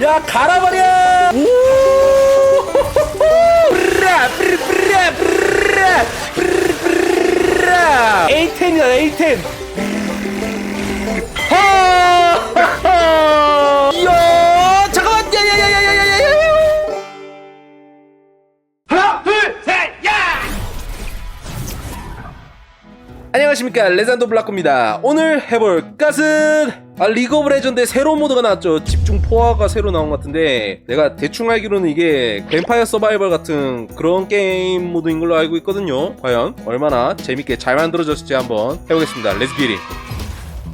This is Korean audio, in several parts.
야 갈아버려! 오! 브라 브라 브라 브라 브라. A10이다 A10 안녕하십니까. 레전드 블락코입니다. 오늘 해볼 것은 아, 리그 오브 레전드에 새로운 모드가 나왔죠. 집중 포화가 새로 나온 것 같은데 내가 대충 알기로는 이게 뱀파이어 서바이벌 같은 그런 게임 모드인 걸로 알고 있거든요. 과연 얼마나 재밌게 잘 만들어졌을지 한번 해보겠습니다. 렛츠 기리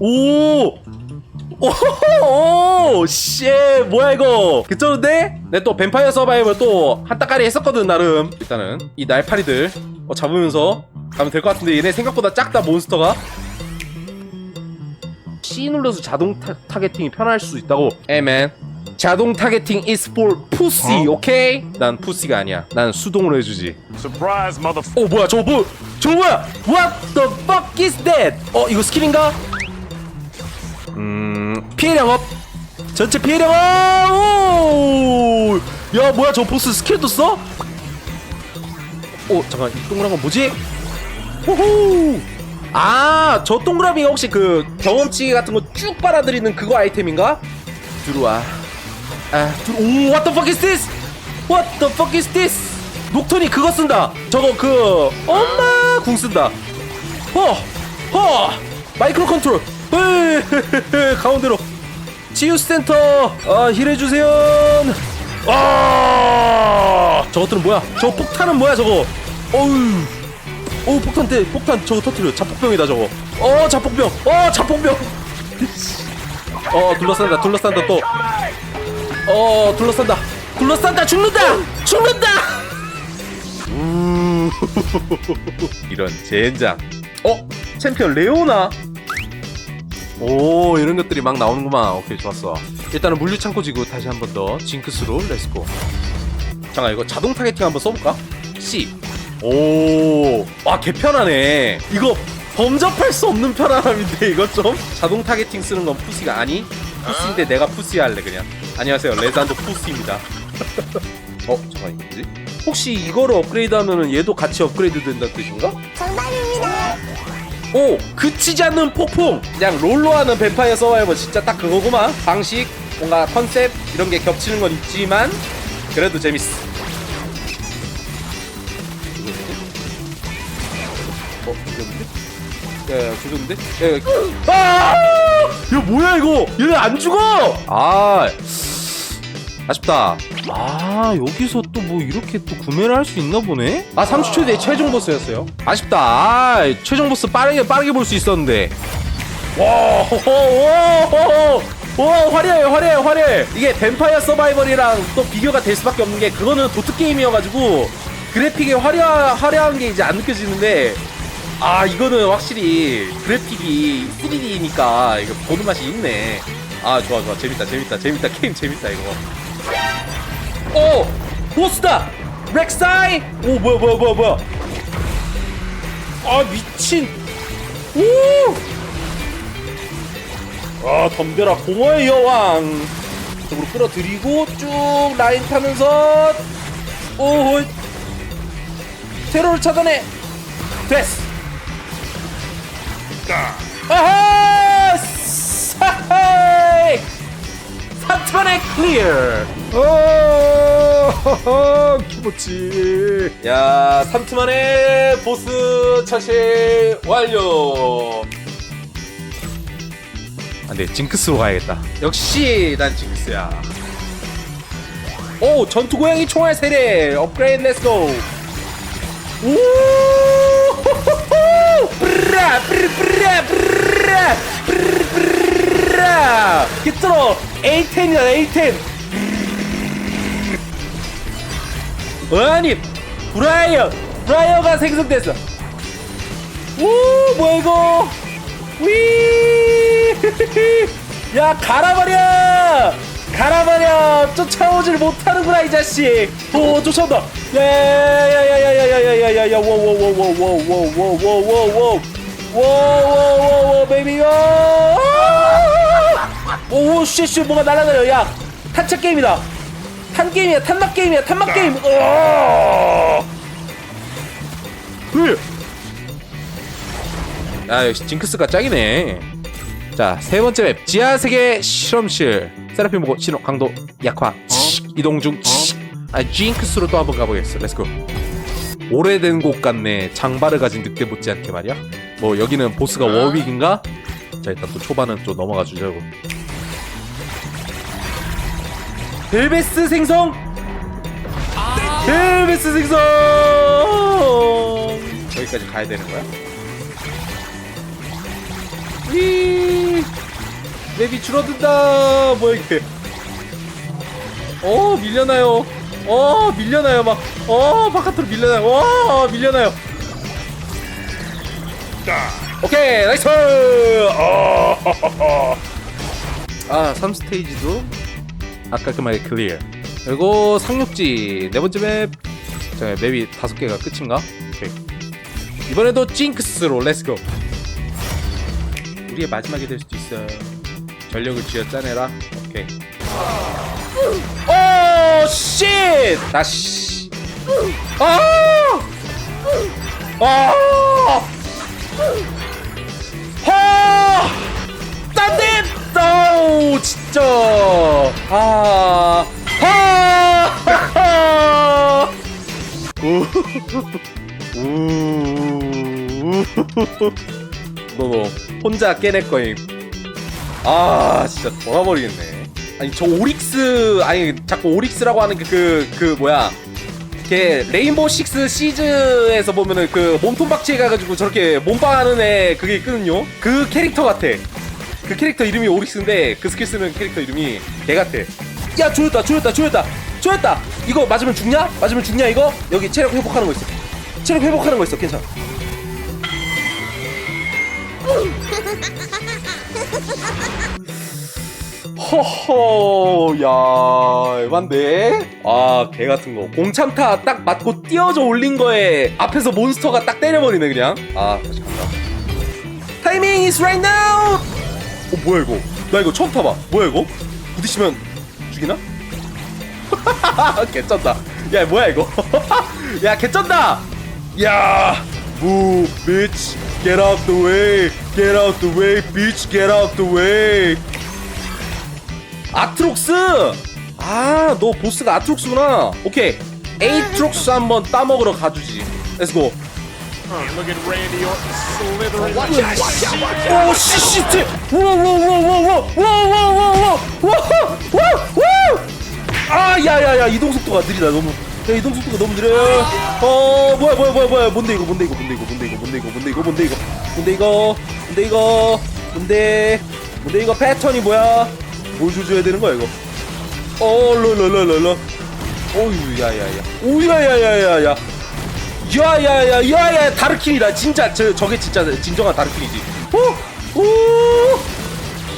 오 오호 씨 뭐야 이거? 그쩌는데? 내 또 뱀파이어 서바이벌 또 한 따까리 했었거든 나름. 일단은 이 날파리들 어, 잡으면서 가면 될 것 같은데 얘네 생각보다 작다 몬스터가? C 눌러서 자동 타, 타겟팅이 편할 수 있다고. 에맨 자동 타겟팅 is for pussy 오케이? 난 푸시가 아니야. 난 수동으로 해주지. Surprise, motherfucker. 어 뭐야? 저거 뭐 저거 뭐야? What the fuck is that? 어 이거 스킬인가? 음 피해량 업. 전체 피해량 업오야 뭐야? 저 보스 스킬도 써? 오 잠깐 이 동그란 건 뭐지? 호호! 아 저 동그라미가 혹시 그 경험치 같은 거 쭉 빨아들이는 그거 아이템인가? 들어와. 아 들어 오 what the fuck is this? What the fuck is this? 녹턴이 그거 쓴다. 저거 그 엄마! 궁 쓴다. 허! 허! 마이크로 컨트롤. 으이, 가운데로. 치유 센터. 아 힐해 주세요. 아 저것들은 뭐야? 저 폭탄은 뭐야 저거? 어우 오 폭탄 때 폭탄 저거 터트려. 자폭병이다 저거. 어 자폭병. 어 자폭병. 어 둘러싼다 둘러싼다 또어 둘러싼다. 둘러싼다 죽는다! 죽는다! 음. 이런 젠장. 어? 챔피언 레오나? 오 이런 것들이 막 나오는구만. 오케이 좋았어. 일단은 물류 창고 지구 다시 한 번 더 징크스로 렛츠고. 잠깐 이거 자동 타겟팅 한번 써볼까? C 오 와 개 편하네. 이거 범접할 수 없는 편안함인데 이거 좀? 자동 타겟팅 쓰는 건 푸시가 아니? 푸시인데 내가 푸시 할래 그냥. 안녕하세요. 레잔드 푸시입니다. 어 잠깐 이거 뭐지? 혹시 이거를 업그레이드 하면 얘도 같이 업그레이드 된다는 뜻인가? 정답입니다. 오 그치지 않는 폭풍! 그냥 롤로 하는 뱀파이어 서바이벌 진짜 딱 그거구만. 방식 뭔가 컨셉 이런 게 겹치는 건 있지만 그래도 재밌어 어 야야 죽였는데? 야 야 아! 야 뭐야 이거 얘네 안 죽어 아 아쉽다. 아 여기서 또 뭐 이렇게 또 구매를 할 수 있나 보네. 아 3주 최대 최종 보스였어요. 아쉽다. 아 최종 보스 빠르게 빠르게 볼 수 있었는데. 와, 호호호호, 와 화려해 화려해 화려해. 이게 뱀파이어 서바이벌이랑 또 비교가 될 수밖에 없는 게 그거는 도트 게임이어가지고 그래픽이 화려 화려한 게 이제 안 느껴지는데. 아 이거는 확실히 그래픽이 3D니까 이거 보는 맛이 있네. 아 좋아 좋아 재밌다 재밌다 재밌다 게임 재밌다 이거. 오! 보스다! 렉사이! 오 뭐야 뭐야 뭐야 뭐야 아 미친 오! 아 덤벼라 공허의 여왕 쪽으로 끌어들이고 쭉 라인 타면서 오 테러를 차단해 됐어 아하 사하이 3천에 클리어 어, 기모치. 야, 3트 만에 보스 처실 완료. 안 돼, 징크스로 가야겠다. 역시 난 징크스야. 오, 전투 고양이 총알 세례 업그레이드 렛츠고. 오! 브라 브라 브라 브라 브라 히트로 A10이다 A10 아니 브라이어 브라이어가 생성됐어 오 뭐야 이거 위야 갈아버려 갈아버려 쫓아오질 못하는구나 이 자식 오 쫓아온다 야야야야야야야야야야야 워워워워워워워워워워워 워워워워 베이비 오 오, 씨, 씨, 뭐가 날아다녀, 야. 탄차 게임이다. 탄 게임이야 탄막 게임이야 탄막 게임. 어! 으! 아 역시 징크스가 짱이네. 자 세 번째 맵. 지하 세계 실험실. 세라핌 보고 신호 강도 약화. 칙, 이동 중. 칙. 아 징크스로 또 한번 가보겠어. 렛츠고 오래된 곳 같네. 장발을 가진 늑대 못지않게 말이야 뭐 여기는 보스가 워윅인가? 자 일단 또 초반은 또 넘어가 주자고. 벨베스 생성! 벨베스 생성! 여기까지 가야 되는 거야? 위! 맵이 줄어든다! 뭐야 이게. 어 밀려나요. 어 밀려나요. 막어 바깥으로 밀려나요. 와 밀려나요 오케이 나이스! 어, 아 3스테이지도 아까 그 말의 클리어 그리고 상륙지 네 번째 맵. 자, 맵이 다섯 개가 끝인가? 오케이. 이번에도 징크스로 렛츠고 우리의 마지막이 될 수도 있어 전력을 쥐어 짜내라. 오케이. 오 쉣! 다시. 아! 아! 하! 딴데! 아우 진짜 아! 하! 하! 우! 우! 너너 혼자 깨낼 거임. 아 진짜 돌아버리겠네. 아니 저 오릭스 아니 자꾸 오릭스라고 하는 그그그 뭐야 걔 레인보우 식스 시즈에서 보면은 그 몸통 박치해 가지고 저렇게 몸빵하는 애 그게 있거든요. 그 캐릭터 같아. 그 캐릭터 이름이 오릭스인데 그 스킬 쓰는 캐릭터 이름이 걔 같아. 야 조였다 조였다 조였다 조였다. 이거 맞으면 죽냐? 맞으면 죽냐 이거? 여기 체력 회복하는 거 있어. 체력 회복하는 거 있어. 괜찮아. 허허 야 에반데 아 개 같은 거. 공참타 딱 맞고 띄어져 올린 거에 앞에서 몬스터가 딱 때려버리네 그냥. 아 다시 간다. 타이밍 is right now! 어 뭐야 이거? 나 이거 처음 타봐. 뭐야 이거? 부딪히면 죽이나? 개쩐다. 야 뭐야 이거? 야 개쩐다! 야 move bitch get out the way get out the way bitch get out the way. 아트록스! 아, 너 보스가 아트록스구나. 오케이. 에이트록스 한번 따먹으러 가주지. 렛츠고. Look at Randy Orton slithering. 오, 씨씨트! 와와와와와와와와와와와와 아, 야, 야, 야, 이동 속도가 느리다, 너무. 야, 이동 속도가 너무 느려요. 어, 뭐야, 뭐야, 뭐야, 뭐야. 뭔데, 이거, 뭔데, 이거, 뭔데, 이거, 뭔데, 이거, 뭔데, 이거, 뭔데, 이거, 뭔데, 이거, 뭔데, 이거, 뭔데, 이거, 뭔데, 뭔데, 이거, 패턴이 뭐야? 뭘 조져야 되는 거야, 이거? 어, 롤롤롤롤롤. 오유, 야, 야, 야. 오유, 야, 야, 야, 야, 야. 야야야 야야 다르킨이다 진짜 저 저게 진짜 진정한 다르킨이지 오! 오!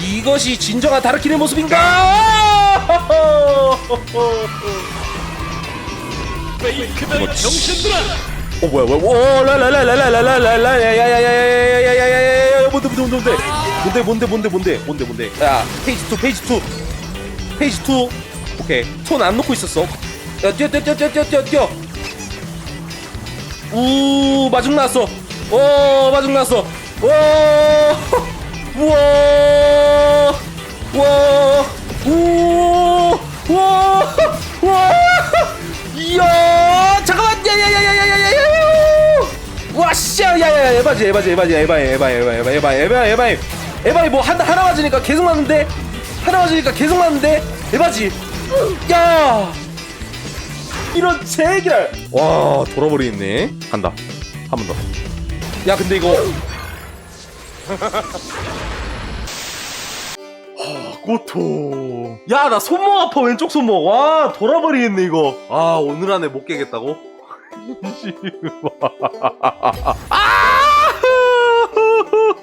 이것이 진정한 다르킨의 모습인가 페이크다 이 병신들아. 어 뭐야 뭐야 오 라라라라라라라라 야야야야야야야야야야야야 뭔데 뭔데 뭔데 뭔데 뭔데 뭔데 뭔데 뭔데 야 페이지 2 페이지 2 페이지 2 오케이 손 안 놓고 있었어 야 뛰어 뛰어 뛰어 뛰어 뛰어 뛰어 뛰어 우 마중 나왔어 오 마중 나왔어 와 우와 우와 우와 우와 이야 잠깐만 야야야야야야야야 와씨 야야야 에바지 에바지 에바지 에바 에바 에바 에바 에바 에바 에바 에바이 뭐 하나 하나 맞으니까 계속 맞는데 하나 맞으니까 계속 맞는데 에바지 야! 이런 제기랄 와 돌아버리겠네. 간다. 한 번 더. 야 근데 이거. 고통 야나 손목 아파 왼쪽 손목. 와 돌아버리겠네 이거. 아 오늘 안에 못 깨겠다고? 아!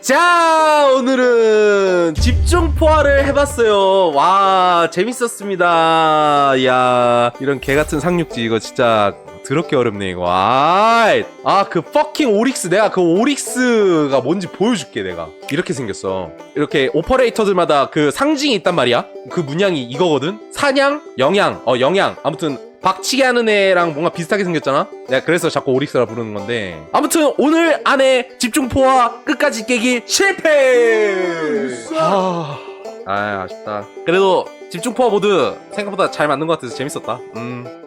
자 오늘은 집중 포화를 해봤어요. 와 재밌었습니다. 이야 이런 개같은 상륙지 이거 진짜 더럽게 어렵네 이거. 아그 퍼킹 오릭스 내가 그 오릭스가 뭔지 보여줄게 내가. 이렇게 생겼어. 이렇게 오퍼레이터들마다 그 상징이 있단 말이야. 그 문양이 이거거든. 사냥 영양. 어 영양. 아무튼 박치기 하는 애랑 뭔가 비슷하게 생겼잖아? 내가 그래서 자꾸 오릭스라 부르는 건데. 아무튼 오늘 안에 집중포화 끝까지 깨기 실패! 아, 아, 아쉽다. 그래도 집중포화 모드 생각보다 잘 맞는 것 같아서 재밌었다. 음.